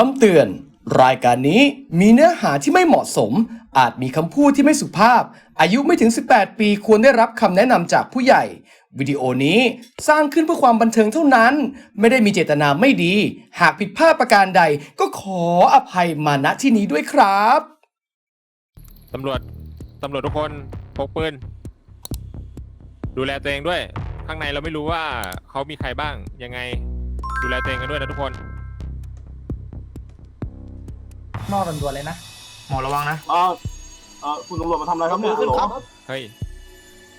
คำเตือน รายการนี้มีเนื้อหาที่ไม่เหมาะสม อาจมีคำพูดที่ไม่สุภาพ อายุไม่ถึง 18 ปีควรได้รับคำแนะนำจากผู้ใหญ่ วิดีโอนี้สร้างขึ้นเพื่อความบันเทิงเท่านั้น ไม่ได้มีเจตนาไม่ดี หากผิดพลาดประการใดก็ขออภัยมาณที่นี้ด้วยครับ ตำรวจ ตำรวจทุกคนพกปืน ดูแลตัวเองด้วย ข้างในเราไม่รู้ว่าเขามีใครบ้างยังไง ดูแลตัวเองกันด้วยนะทุกคน นอกด่วนๆเลยนะ หมอระวังนะเออเออคุณตำรวจมาทำอะไรครับเนี่ยขึ้นครับ เฮ้ย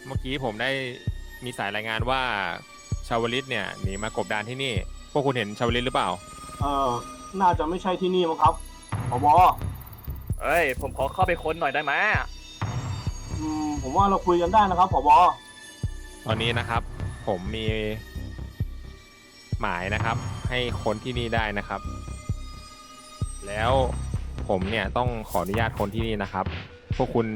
เมื่อกี้ผมได้มีสายรายงานว่าชาวลิตเนี่ยหนีมากบดานที่นี่ พวกคุณเห็นชาวลิตหรือเปล่า เออน่าจะไม่ใช่ที่นี่มั้งครับผบเอ้ย ผมขอเข้าไปค้นหน่อยได้ไหมอืมผมว่าเราคุยกันได้นะครับผบตอนนี้นะครับ ผมมีหมายนะครับ ให้คนที่นี่ได้นะครับ แล้ว ผมเนี่ยต้องขออนุญาตคนที่นี่นะครับ พวกคุณ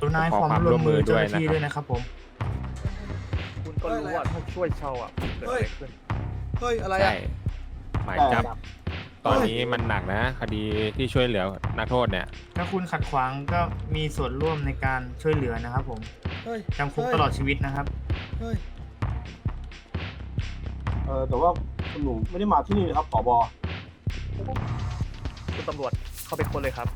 ดูนายขอความความร่วมมือร่วมมือเจ้าหน้าที่ด้วยนะครับด้วยนะครับผม คุณก็รู้ว่าถ้าช่วยเช่าอะเกิดอะไรขึ้นเฮ้ย อะไรใช่อะ หมายจับ ตอนนี้มันหนักนะ คดีที่ช่วยเหลือนักโทษเนี่ย ถ้าคุณขัดขวางก็มีส่วนร่วมในการช่วยเหลือนะครับผมเฮ้ยจำคุกตลอดชีวิตนะครับ เฮ้ย เออแต่ว่าคุณหนุ่มไม่ได้มาที่นี่นะครับผบ คุณตำรวจเข้าไปค้นเลยครับ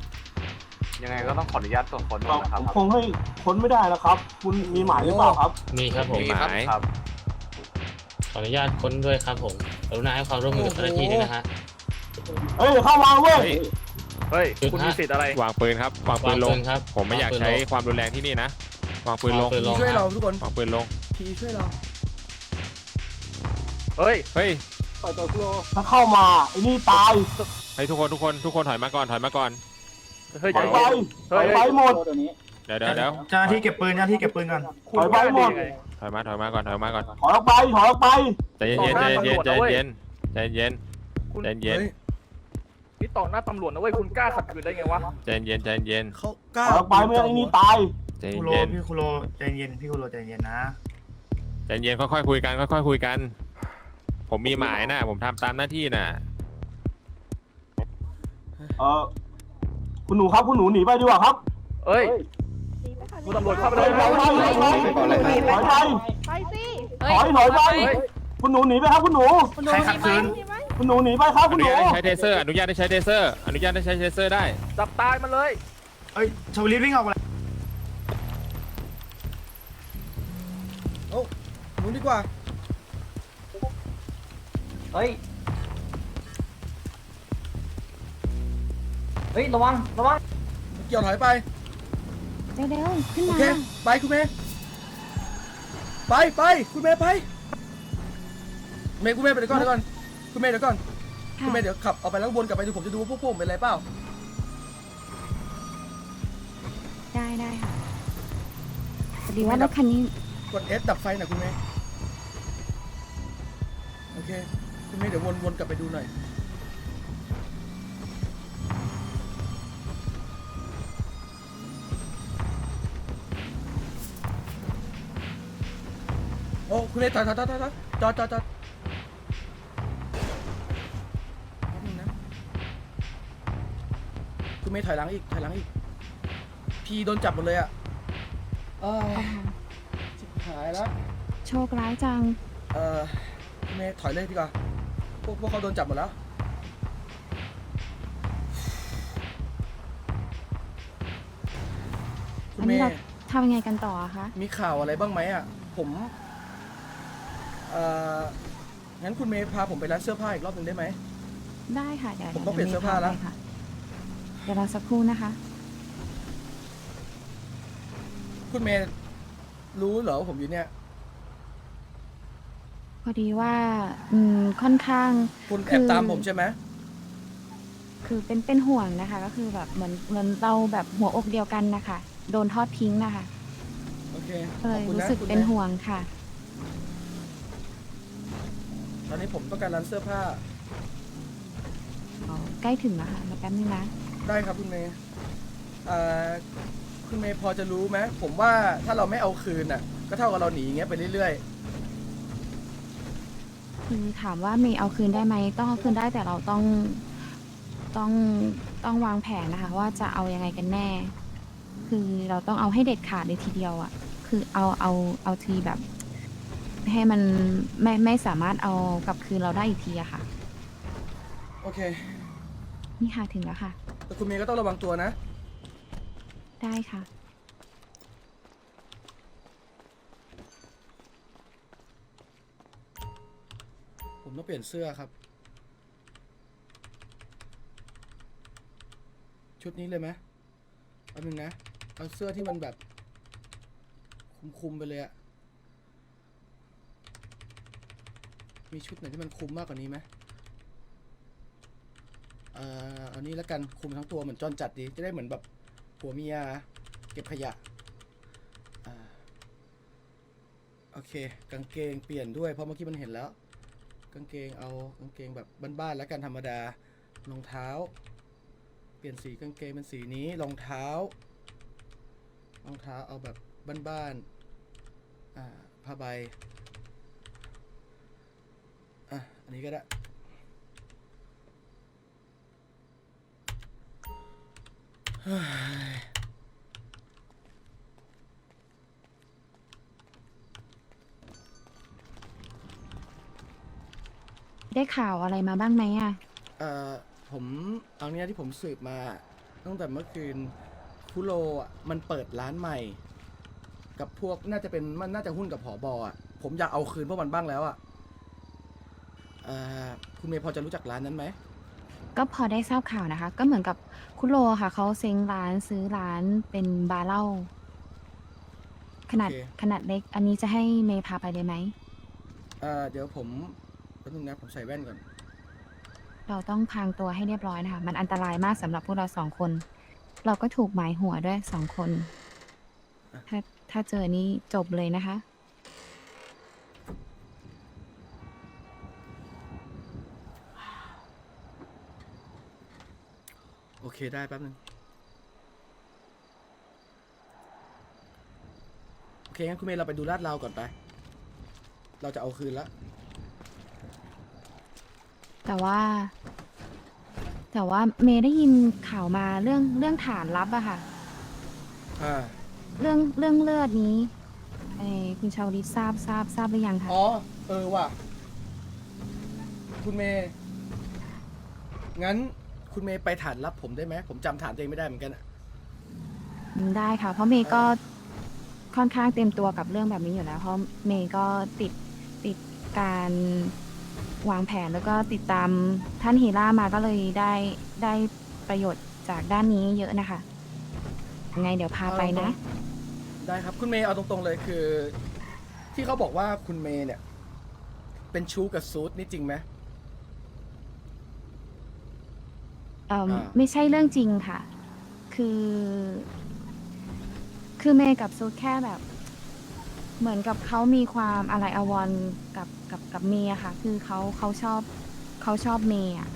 ยังไงก็ต้องขออนุญาตตรวจค้นเอ่อนะครับผมคงให้ค้นไม่ได้นะครับ คุณมีหมายหรือเปล่าครับ มีครับผม มีหมายครับ ขออนุญาตค้นด้วยครับผมกรุณาให้ความร่วมมือกับเจ้าหน้าที่ด้วยนะฮะเฮ้ยเข้ามาเว้ย เฮ้ยเฮ้ยหยุดคุณฮะมีสิทธิ์อะไร วางปืนครับ วางปืนลวางง ปืนครับผมไม่อยากวางปืนใช้ลงความรุนแรงที่นี่นะ วางปืนลงวางปืนพีช่วยเราทุกคนวางปืนลงพีช่วยเรา เฮ้ย เฮ้ย ถ้าเข้ามาไอ้นี่ตายให้ทุกคนทุกคนทุกคนถอยมาก่อนถอยมาก่อน เฮ้ยถอยไปเฮ้ยถอยไปหมดเดี๋ยวเดี๋ยวเดี๋ยวเจ้าหน้าที่เก็บปืนเจ้าหน้าที่เก็บปืนก่อนคุณถอยไปหมดยังไงถอยมาถอยมาก่อนถอยมาก่อนถอยออกไปถอยออกไปใจเย็นต่ใจอหน้าเย็นตำรวจใจนะเว้ยเย็นใจเย็นคุณใจเย็นเฮ้ยนี่ต่อหน้าตำรวจนะเว้ยคุณกล้าขัดขืนได้ไงวะใจเย็นใจเย็นเขากถล้าอยออกไปไม่งั้นไอ้นี่ตายใจคุโรเย็นพี่คุโรใจเย็นพี่คุโรใจเย็นนะใจเย็นค่อยๆคุยกันค่อยๆคุยกัน ผมมีหมายนะ ผมทำตามหน้าที่น่ะเออคุณหนูครับคุณหนูหนีไปดีกว่าครับเอ้ย คุณตำรวจเข้าไปถเลอยยไปถอยไปถอยไปไปสิถอยถอยไปเฮ้ยคุณหนูหนีไปครับคุณหนูคุณหนู ใครขัดขืน มีไหมคุณหนูหนีไปครับอคุณหนุนูญาตให้ใช้เทเซอร์อนุญาตให้ใช้เทเซอร์อนุญาตให้ใช้เทเซอร์ได้ จับตายมันเลย เอ้ยชาวลิตวิ่งออกมาแล้วโอ้หมุนดีกว่า เฮ้ย เฮ้ย ระวัง ระวัง เกี่ยวถอยไป เร็วๆขึ้นโอมาเค ไปคุณเมย์ไปไปคุณเมย์ไปเมย์คุณเมย์ไปเดี๋ยวก่อนเดี๋ยวก่อนคุณเมย์เดี๋ยวก่อนคุณเมย์เดี๋ยวขับออกไปแล้ววนกลับไปดูผมจะดูว่าพวกผมเป็นอะไรเปล่าได้ได้ค่ะพอดีว่ารถคันนี้กด S ดับไฟหน่อยคุณเมย์โอเค คุณเมย์เดี๋ยววนวนกลับไปดูหน่อยโอ้คุณเมย์ถอยถอยถอยถอยถอยจอดจอดจอดแป๊บนึงนะคุณเมย์ถอยหลังอีกถอยหลังอีก พี่โดนจับหมดเลยอะอ้าวชิบหายแล้ว โชคร้ายจัง เออพี่เมย์ถอยเลยดีกว่า พวกพวกเขาโดนจับหมดแล้ว คุอัณนเมนี้ย์เราทำยังไงกันต่ออะคะ มีข่าวอะไรบ้างไหมอะ ผมเอ่องั้นคุณเมย์พาผมไปร้านเสื้อผ้าอีกรอบหนึ่งได้ไหม ได้ค่ะ เดี๋ยวผมต้องเปลี่ยนเสื้อผ้าแล้ว ดี๋ยมีค่ะเดี๋ยวเราสักครู่นะคะ คุณเมย์รู้เหรอว่าผมอยู่เนี่ยพ อดีว่า อืมค่อนข้าง คุณคืแอบอตามผมใช่ไหมคือเป็นเป็นห่วงนะคะ ก็คือแบบเหมือนเหมือนเราแบบหัวอกเดียวกันนะคะโดนทอดทิ้งนะคะโอเคก็ขเลอบยคุณรู้นะสึกคุณเป็นแม่ห่วงค่ะ ตอนนี้ผมต้องการร้านเสื้อผ้าอ๋อใกล้ถึงแล้วค่ะเดี๋ยวแป๊บนึงนะ ได้ครับคุณเมย์เอ่อคุณเมย์พอจะรู้ไหมผมว่าถ้าเราไม่เอาคืนน่ะ ก็เท่ากับเราหนีอย่างเงี้ยไปเรื่อย คือถามว่าเมย์เอาคืนได้ไหมต้องเอาคืนได้แต่เราต้องต้องต้องวางแผนนะคะ ว่าจะเอายังไงกันแน่ คือเราต้องเอาให้เด็ดขาดเลยทีเดียวอะ่ะ คือเอาเอาเอาทีแบบ ให้มันไม่ไม่สามารถเอากลับคืนเราได้อีกทีอะค่ะ โอเค นี่ค่ะถึงแล้วค่ะ แต่คุณเมย์ก็ต้องระวังตัวนะ ได้ค่ะ ผมต้องเปลี่ยนเสื้อครับ ชุดนี้เลยไหมแป๊บนึงนะ เอาเสื้อที่มันแบบ คุมๆไปเลยอะมีชุดไหนที่มันคุมมากกว่านี้ไหมเอ่อเอานี้แล้วกันคุมทั้งตัวเหมือนจอนจัดดี จะได้เหมือนแบบผัวเมียเก็บขยะอ่าโอเค กางเกงเปลี่ยนด้วย เพราะเมื่อกี้มันเห็นแล้ว กางเกงเอากางเกงแบบบ้านๆแล้วกันธรรมดารองเท้า เปลี่ยนสีกางเกงเป็นสีนี้รองเท้ารองเท้าเอาแบบบ้านๆอ่าผ้าใบอะอันนี้ก็ได้ ได้ข่าวอะไรมาบ้างไหมอะเอ่อผมเอาเนี้ยที่ผมสืบมาตั้งแต่เมื่อคืนคุโรอะมันเปิดร้านใหม่ กับพวกน่าจะเป็นมันน่าจะหุ้นกับผอบอะผมอยากเอาคืนพวกมันบ้างแล้วอะเอ่อคุณเมย์พอจะรู้จักร้านนั้นไหมก็พอได้ทราบข่าวนะคะ ก็เหมือนกับคุณโลค่ะเขาเซ้งร้านซื้อร้านเป็นบาร์เหล้าขนาดโอเคขนาดเล็ก อันนี้จะให้เมย์พาไปเลยไหม เอ่อเดี๋ยวผมแป๊บนึงนะผมใส่แว่นก่อนเราต้องพรางตัวให้เรียบร้อยนะคะ มันอันตรายมากสำหรับพวกเราสองคน เราก็ถูกหมายหัวด้วยสองคน ถ้าถ้าเจอนี่จบเลยนะคะ โอเคได้แป๊บนึงโอเคงั้นคุณเมย์เราไปดูลาดเราก่อนไป เราจะเอาคืนละ แต่ว่า แต่ว่าเมย์ได้ยินข่าวมาเรื่องเรื่องฐานลับอะค่ะ อ่าเรื่องเรื่องเลือดนี้ไอ้คุณชาวลิตทราบทราบทราบหรือยังคะอ๋อ เออว่ะ คุณเมย์ งั้นคุณเมย์ไปฐานรับผมได้ไหม ผมจำฐานตัวเองไม่ได้เหมือนกันอะอืมได้ค่ะ เพราะเมย์ก็ค่อนข้างเต็มตัวกับเรื่องแบบนี้อยู่แล้ว เพราะเมย์ก็ติดติดการ วางแผนแล้วก็ติดตามท่านฮีร่ามาก็เลยได้ได้ประโยชน์จากด้านนี้เยอะนะคะยังไงเดี๋ยวพาไปนะ ได้ครับคุณเมย์เอาตรงๆเลยคือ ที่เขาบอกว่าคุณเมย์เนี่ย เป็นชู้กับซูดนี่จริงไหม เอ่ออ่าไม่ใช่เรื่องจริงค่ะ คือ คือเมย์กับซูดแค่แบบ เหมือนกับเขามีความอะไรอาวรณ์กับกับกับเมย์อะค่ะ คือเขาเขาชอบเขาชอบเมย์อะ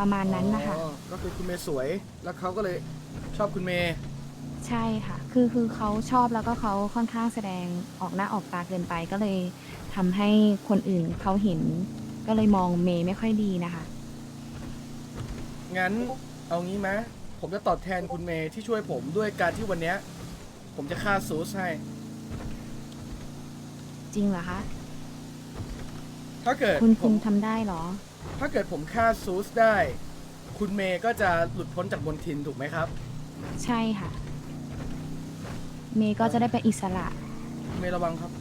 ประมาณนั้นนะคะ อ๋อก็คือคุณเมย์สวย แล้วเขาก็เลยชอบคุณเมย์ใช่ค่ะ คือคือเขาชอบแล้วก็เขาค่อนข้างแสดงออกหน้าออกตาเกินไปก็เลยทำให้คนอื่นเขาเห็น ก็เลยมองเมย์ไม่ค่อยดีนะคะ งั้นเอางี้ไหมผมจะตอบแทนคุณเมย์ที่ช่วยผมด้วยการที่วันเนี้ยผมจะฆ่าซูสให้ จริงเหรอคะ ถ้าเกิดคุณผคุณมทำได้เหรอ ถ้าเกิดผมฆ่าซูสได้ คุณเมย์ก็จะหลุดพ้นจากบนทินถูกไหมครับ ใช่ค่ะ เมย์ก็จะได้เป็นอิสระ เมย์ระวังครับ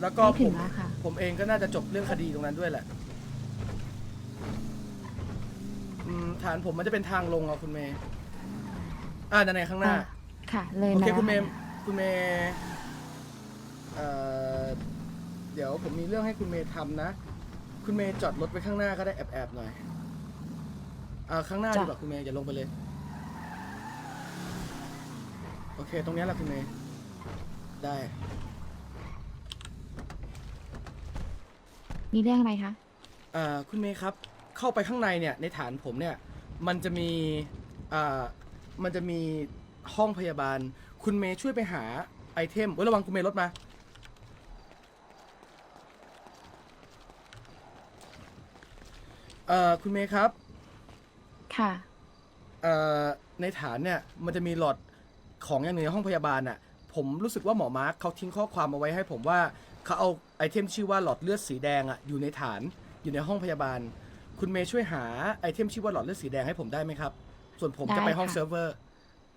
แล้วก็ไม่ผถึมงแล้วค่ะ ผมเองก็น่าจะจบเรื่องคดีตรงนั้นด้วยแหละอืมฐานผมมันจะเป็นทางลงอะคุณเมย์อ่านั่นไงข้างหน้า อะค่ะ เลยโอมาเคแล้วคุณเมย์ค่ะ คุณเมย์เอ่อเดี๋ยวผมมีเรื่องให้คุณเมย์ทำนะ คุณเมย์จอดรถไว้ข้างหน้าก็ได้แอบๆหน่อยอ่าข้างหน้าดีกว่าคุณเมย์อย่าลงไปเลย โอเค ตรงเนี้ยแหละคุณเมย์ ได้ มีเรื่องอะไรคะอ่าคุณเมย์ครับ เข้าไปข้างในเนี่ยในฐานผมเนี่ย มันจะมีอ่ามันจะมีห้องพยาบาล คุณเมย์ช่วยไปหาไอเทมเว้ยระวังคุณเมย์รถมา เอ่อคุณเมย์ครับ ค่ะ เอ่อในฐานเนี่ยมันจะมีหลอดของอย่างหนึ่งในห้องพยาบาลน่ะ ผมรู้สึกว่าหมอมาร์คเขาทิ้งข้อความเอาไว้ให้ผมว่าเขาเอาไอเทมชื่อว่าหลอดเลือดสีแดงอะอยู่ในฐานอยู่ในห้องพยาบาล คุณเมย์ช่วยหาไอเทมชื่อว่าหลอดเลือดสีแดงให้ผมได้ไหมครับ ส่วนผมจะไปห้องเซิร์ฟเวอร์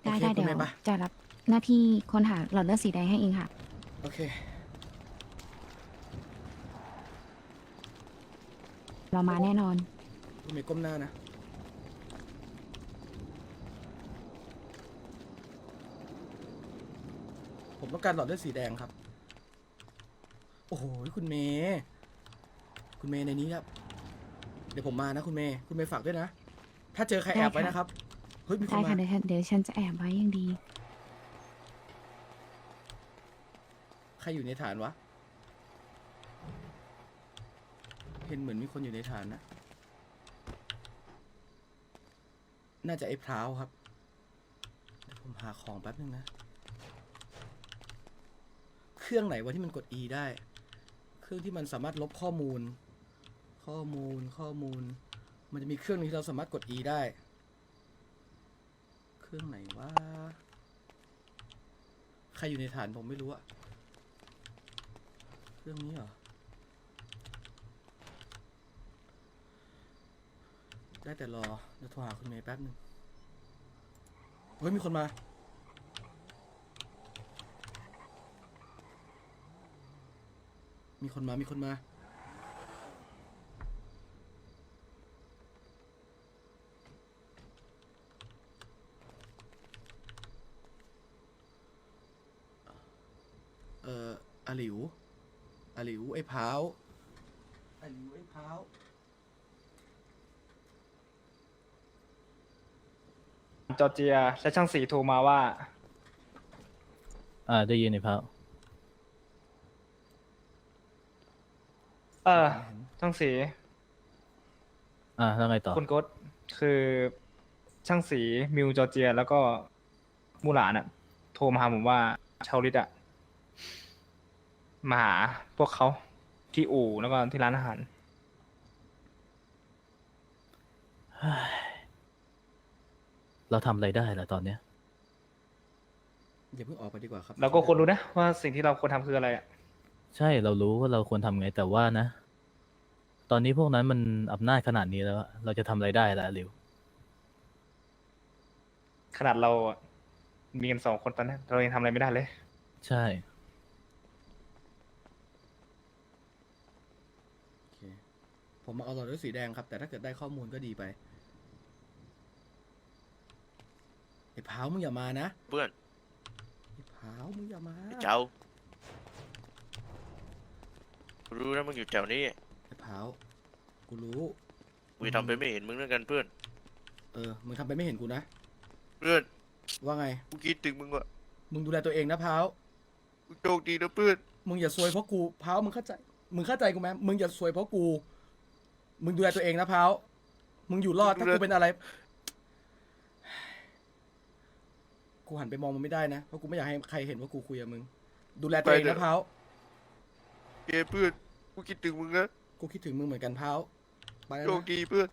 โอได้เคได้คุณเดี๋ยวมย์ปะ จะรับ หน้าที่ค้นหาหลอดเลือดสีแดงให้เองค่ะ โอเค เรามาแน่นอน คุณเมย์ก้มหน้านะ ผมต้องการหลอดเลือดสีแดงครับ โอ้โห คุณเมย์คุณเมย์ในนี้ครับ เดี๋ยวผมมานะคุณเมย์คุณเมย์ฝากด้วยนะ ถ้าเจอใครแอบไว้ได้ค่ะนะครับ เฮ้ยมีคได้นค่ะมาเดี๋ยวฉันเดี๋ยวฉันจะแอบไว้อย่างดี ใครอยู่ในฐานวะ เห็นเหมือนมีคนอยู่ในฐานนะ น่าจะไอ้พร้าวครับเดี๋ยวผมหาของแป๊บนึงนะ เครื่องไหนวะที่มันกด E ได้ เครื่องที่มันสามารถลบข้อมูล ข้อมูล ข้อมูล มันจะมีเครื่องนึงที่เราสามารถกด E ได้ เครื่องไหนวะ ใครอยู่ในฐานผมไม่รู้อะ เรื่องนี้เหรอ ได้แต่รอเดี๋ยวโทรหาคุณเมย์แป๊บหนึ่งเฮ้ย มีคนมา มีคนมา มีคนมาเอ่ออาหลิว อาหลิวไอ้พร้าวอาหลิวไอ้พร้าวจอร์เจียและช่างสีโทรมาว่า อ่าได้ยินในพระเออช่างสี อ่าแล้วไงต่อคุณกศคือช่างสีมิวจอร์เจีย แล้วก็มูหลานอะโทรมาหาผมว่าชาวลิตอะ มาหาพวกเขาที่อู่แล้วก็ที่ร้านอาหาร เราทำอะไรได้ล่ะตอนเนี้ย อย่าเพิ่งออกไปดีกว่าครับเราก็ควรรู้นะว่าสิ่งที่เราควรทำคืออะไรอะใช่เรารู้ว่าเราควรทำไงแต่ว่านะ ตอนนี้พวกนั้นมันอำนาจขนาดนี้แล้วอะเราจะทำอะไรได้ล่ะหลิว ขนาดเราอะมีกันสองคนตอนนี้เรายังทำอะไรไม่ได้เลย ใช่ โอเค ผมมาเอาหลอดด้วยสีแดงครับ แต่ถ้าเกิดได้ข้อมูลก็ดีไปไอ้พร้าวมึงอย่ามานะเพื่อนไอ้พร้าวมึงอย่ามาไอ้เจ้ารู้นะมึงอยู่แถวนี้ไอ้พร้าวกูรู้กูจะทำเป็นไม่เห็นมึงแล้วกันเพื่อน เออมึงทำไปไม่เห็นกูนะเพื่อนว่าไงกูคิดถึงมึงว่ะมึงดูแลตัวเองนะพร้าวกูโชคดีนะเพื่อนมึงอย่าซวยเพราะกูพร้าวมึงเข้าใจมึงเข้าใจกูไหมมึงอย่าซวยเพราะกู มึงดูแลตัวเองนะพร้าวมึงอยู่รอดถ้าดูแลกูเป็นอะไร กูหันไปมองมันไม่ได้นะ เพราะกูไม่อยากให้ใครเห็นว่ากูคุยกับมึง ดูแลตัวเองนะพร้าวเกเพื่อนกูคิดถึงมึงนะกูคิดถึงมึงเหมือนกันพร้าวไปแล้วโชคนะดีเพื่อน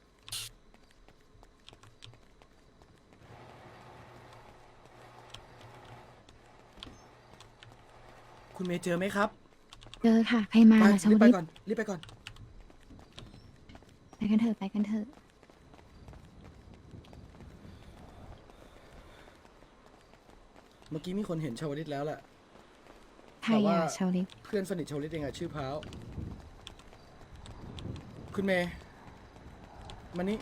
คุณเมย์เจอไหมครับ เจอค่ะใครมาไปล่ะชาวรีบไปลิตก่อนรีบไปก่อน ไปกันเถอะไปกันเถอะ เมื่อกี้มีคนเห็นชาวลิตแล้วแหละ ใครแต่ว่า อะชาวลิตเพื่อนสนิทชาวลิตเองอะชื่อพร้าวคุณเมย์มานี่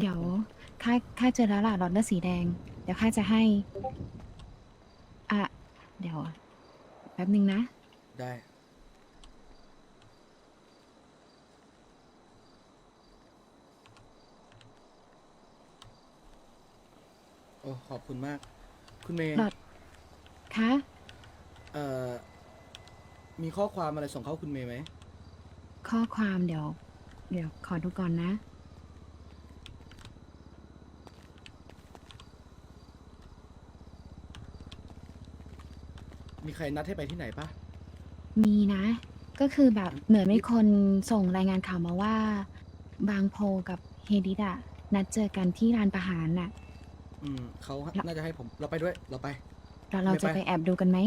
เดี๋ยวข้าข้าเจอแล้วล่ะหลอดเลือดสีแดง เดี๋ยวข้าจะให้ อะ เดี๋ยวแป๊บนึงนะ ได้โอ้ขอบคุณมาก คุณเมย์หลอด คะ เอ่อมีข้อความอะไรส่งเข้าคุณเมย์ไหมข้อความเดี๋ยว เดี๋ยวขอดูก่อนนะ ใครนัดให้ไปที่ไหนปะมีนะ ก็คือแบบเหมือนมีคนส่งรายงานข่าวมาว่า บางโพกับเฮดิดอะนัดเจอกันที่ลานประหารน่ะ อืมเขาน่าจะให้ผมเราไปด้วยเราไป เราเราจะไม่ไปไปแอบดูกันไหม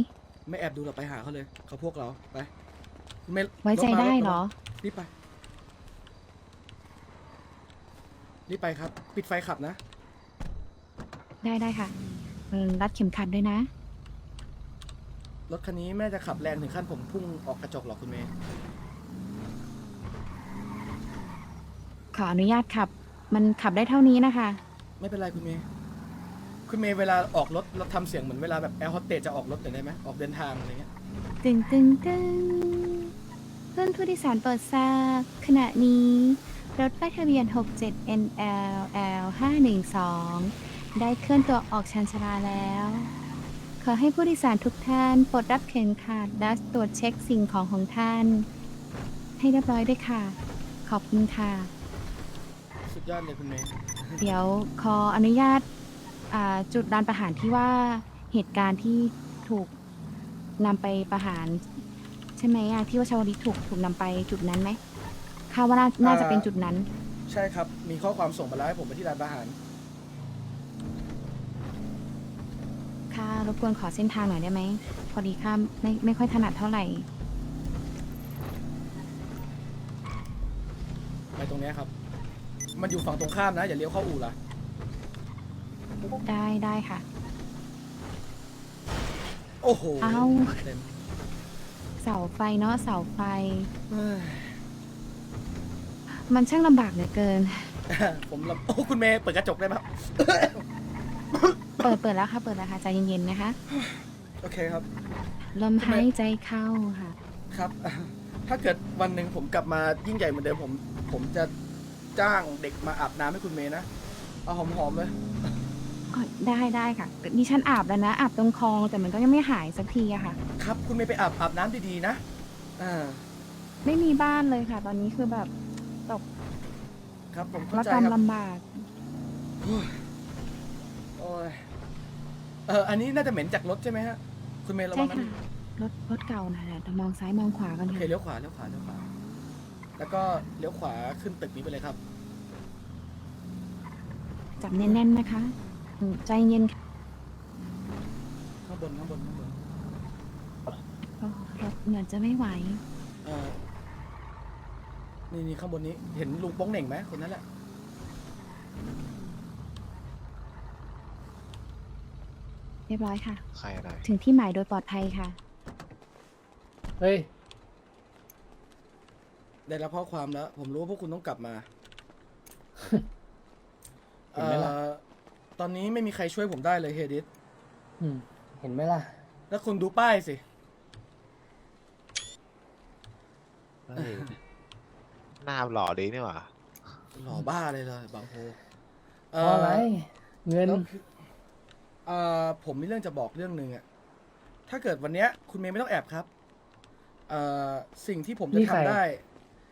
ไม่แอบดูเราไปหาเขาเลยเขาพวกเราไปไม่ไว้ใจรถมาได้ถมาเหรอ รีบไปรีบไปครับ ปิดไฟขับนะ ได้ได้ค่ะเออรัดเข็มขัดด้วยนะ รถคันนี้แม่จะขับแรงถึงขั้นผมพุ่งออกกระจกหรอกคุณเมย์ขออนุญาตขับ มันขับได้เท่านี้นะคะ ไม่เป็นไรคุณเมย์คุณเมย์เวลาออกรถเราทำเสียงเหมือนเวลาแบบแอร์โฮสเตสจะออกรถหน่อยได้ไหมออกเดินทางอะไรเงี้ยตึงตึงตึงเพื่อนผู้โดยสารโปรดทราบขณะนี้ รถป้ายทะเบียน 67 NLL 512 ได้เคลื่อนตัวออกชันชาลาแล้วข อให้ผู้โดยสารทุกท่านปลดรับเข็มขัดและตรวจเช็คสิ่งของของท่าน ให้เรียบร้อยด้วยค่ะ ขอบคุณค่ะ สุดยอดเลยคุณเมย์เดี๋ยวขออนุญาตอ่าจุดดานประหารที่ว่าเหตุการณ์ที่ถูกนำไปประหาร ใช่ไหมอะที่ว่าชาวลิตถูกถูกนำไปจุดนั้นไหมคาดว่าน่าน่าจะเป็นจุดนั้น ใช่ครับ มีข้อความส่งมาแล้วให้ผมไปที่ร้านอาหาร ค่ะ รบกวนขอเส้นทางหน่อยได้ไหม พอดีข้ามไม่ไม่ค่อยถนัดเท่าไหร่ ไปตรงเนี้ยครับ มันอยู่ฝั่งตรงข้ามนะ อย่าเลี้ยวเข้าอู่ล่ะได้ได้ค่ะ โอ้โหเอ้า เต็มเสาไฟเนาะเสาไฟ เฮ้ย มันช่างลำบากเหลือเกิน ผมลำโอ้คุณเมย์เปิดกระจกได้ไหมครับ เปิดเปิดแล้วค่ะ เปิดแล้วค่ะใจเย็นๆนะคะ โอเคครับ ลมหายใจเข้าค่ะ ครับ ถ้าเกิดวันหนึ่งผมกลับมายิ่งใหญ่เหมือนเดิมผม ผมจะจ้างเด็กมาอาบน้ำให้คุณเมย์นะ เอาหอมๆเลยก็ได้ได้ค่ะดิฉันอาบแล้วนะอาบตรงคลองแต่มันก็ยังไม่หายสักทีอะค่ะ ครับ คุณเมย์ไปอาบอาบน้ำดีๆนะ อ่า ไม่มีบ้านเลยค่ะ ตอนนี้คือแบบตกครับผมเข้าระใจกรรมครับลำบาก โอ้ย เอออันนี้น่าจะเหม็นจากรถใช่ไหมฮะ คุณเมย์ระใช่วังนะค่ะ รถรถเก่านะเดี๋ยวมองซ้ายมองขวากันโอเคค่ะเลี้ยวขวาเลี้ยวขวาเลี้ยวขวา แล้วก็เลี้ยวขวาขึ้นตึกนี้ไปเลยครับ จับแน่นๆนะคะอืมใจเย็นค่ะข้างบนข้างบนข้างบนโอ้รถเหมือนจะไม่ไหว เออนี่นี่ข้างบนนี้ เห็นลุงโป้งเหน่งไหมคนนั้นแหละ เรียบร้อยค่ะ ใครอะไร ถึงที่หมายโดยปลอดภัยค่ะ เฮ้ย ได้รับข้อความแล้ว ผมรู้ว่าพวกคุณต้องกลับมา เห็นไหมล่ะ เอ่อตอนนี้ไม่มีใครช่วยผมได้เลยเฮดิสเห็นไหมล่ะ แล้วคุณดูป้ายสิหน้าหล่อดีนี่หว่า หล่อบ้าเลยเลยบางโพเพราะอะไร เงิน แล้วคือ เอ่อผมมีเรื่องจะบอกเรื่องหนึ่งอะถ้าเกิดวันเนี้ย คุณเมย์ไม่ต้องแอบครับเอ่อสิ่งที่ผมจะนี่ใคร ทำได้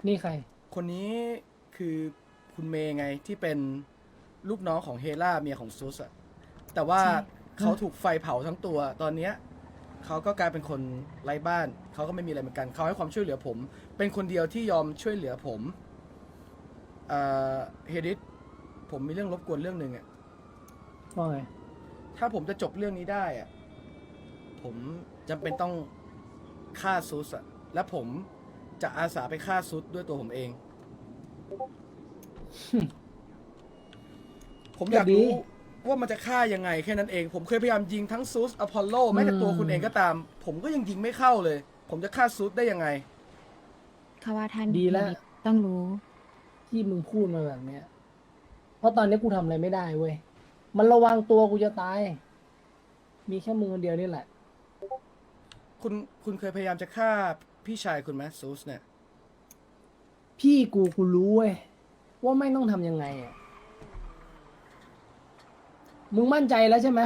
นี่ใคร คนนี้คือคุณเมย์ไงที่เป็นลูกน้องของเฮล่าเมียของซูสอะแต่ว่าใช่ เขาถูกไฟเผาทั้งตัวตอนเนี้ยเขาก็กลายเป็นคนไร้บ้าน เขาก็ไม่มีอะไรเหมือนกันเขาให้ความช่วยเหลือผม เป็นคนเดียวที่ยอมช่วยเหลือผมเอ่อเฮดิสผมมีเรื่องรบกวนเรื่องหนึ่งอะว่าไง ถ้าผมจะจบเรื่องนี้ได้อะผมจำเป็นต้องฆ่าซูสอะและผมจะอาสาไปฆ่าซูสด้วยตัวผมเอง ผมอยากก็ดีรู้ว่ามันจะฆ่ายังไงแค่นั้นเอง ผมเคยพยายามยิงทั้งซูสอพอลโลแม้แต่ตัวคุณเองก็ตาม ผมก็ยังยิงไม่เข้าเลย ผมจะฆ่าซูสได้ยังไง เขาว่าท่านดีแล้ว ต้องรู้ ที่มึงพูดมาแบบเนี้ย เพราะตอนนี้กูทำอะไรไม่ได้เว้ย มันระวังตัวกูจะตาย มีแค่มึงคนเดียวนี่แหละ คุณคุณเคยพยายามจะฆ่าพี่ชายคุณไหมซูสเนี่ย พี่กูกูรู้เว้ยว่าไม่งต้องทำยังไงอะ มึงมั่นใจแล้วใช่ไหม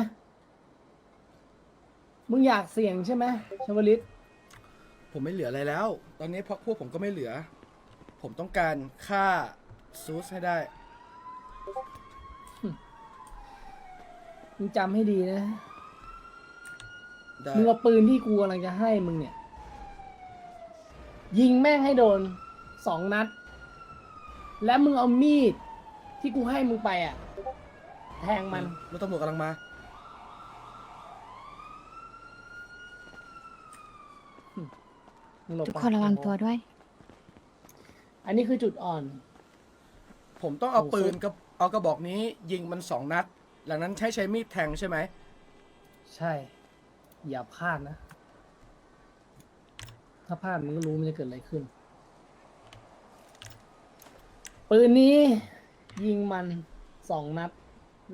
มึงอยากเสี่ยงใช่ไหมชวลิต ผมไม่เหลืออะไรแล้ว ตอนนี้พวกพวกผมก็ไม่เหลือ ผมต้องการฆ่าซูสให้ได้ มึงจำให้ดีนะ ได้มึงเอาปืนที่กูกำลังจะให้มึงเนี่ย ยิงแม่งให้โดนสองนัด และมึงเอามีดที่กูให้มึงไปอะ แทงมัน รถตำรวจกำลังมา มึงหลบทุกไปคนระวังตัวด้วย อันนี้คือจุดอ่อน ผมต้องเอาโอ้โหปืนกับเอากระบอกนี้ ยิงมันสองนัด หลังนั้นใช้ใช้มีดแทงใช่ไหม ใช่ อย่าพลาดนะ ถ้าพลาดมึงก็รู้มันจะเกิดอะไรขึ้น ปืนนี้ ยิงมันสองนัด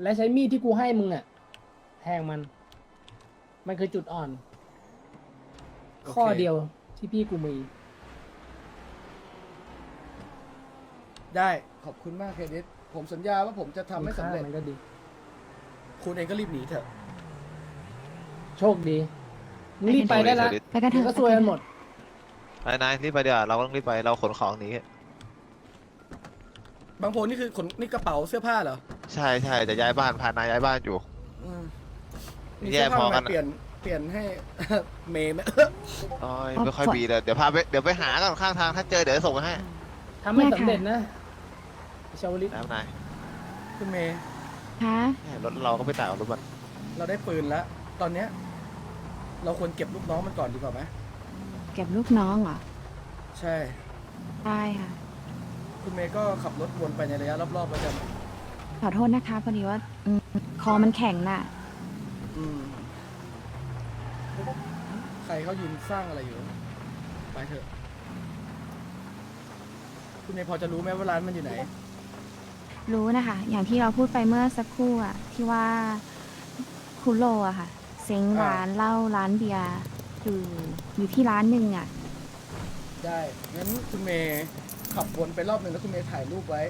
และใช้มีดที่กูให้มึงอะแทงมัน มันคือจุดอ่อน โอเค ข้อเดียวที่พี่กูมี ได้ขอบคุณมากเครดิตผมสัญญาว่าผมจะทำให้สำเร็จ มันก็ดี คุณเองก็รีบหนีเถอะ โชคดีมึงรีบไปได้ละไปกันเถเดี๋ยวอะก็ซวยกันหมด นายนายรีบไปเดี๋ยวาเราต้องรีบไปเราขนของหนีบางโพนี่คือขนนี่กระเป๋าเสื้อผ้าเหรอใช่ใช่จะย้ายบ้านพานายย้ายบ้านอยู่ อืมแย่พอกันเปลี่ยนเปลี่ยนให้ เมย์ไหม โอ้ยไม่ค่อยมีเลยเดี๋ยวพาไปเดี๋ยวไปหากันข้างทางถ้าเจอเดี๋ยวจะส่งมาให้ทำให้สำเร็จนะชาวลิต นะนายคุณเมย์ คะแหม่รถเราก็ไปต่างกับรถมันเราได้ปืนแล้ว ตอนเนี้ยเราควรเก็บลูกน้องมันก่อนดีกว่าไหมเก็บลูกน้องเหรอใช่ ได้ค่ะ คุณเมย์ก็ขับรถวนไปในระยะรอบๆแล้วกันขอโทษนะคะพอดีว่าอืมคอมันแข็งน่ะ อืมใครเขายืนสร้างอะไรอยู่ ไปเถอะ คุณเมย์พอจะรู้ไหมว่าร้านมันอยู่ไหน รู้นะคะ อย่างที่เราพูดไปเมื่อสักครู่อะที่ว่าคุโรอะค่ะ เซ้งอ่าร้านเหล้าร้านเบียร์อยู่อยู่ที่ร้านหนึ่งอะได้งั้นคุณเมย์ขับวนไปรอบหนึ่งแล้วคุณเมย์ถ่ายรูปไว้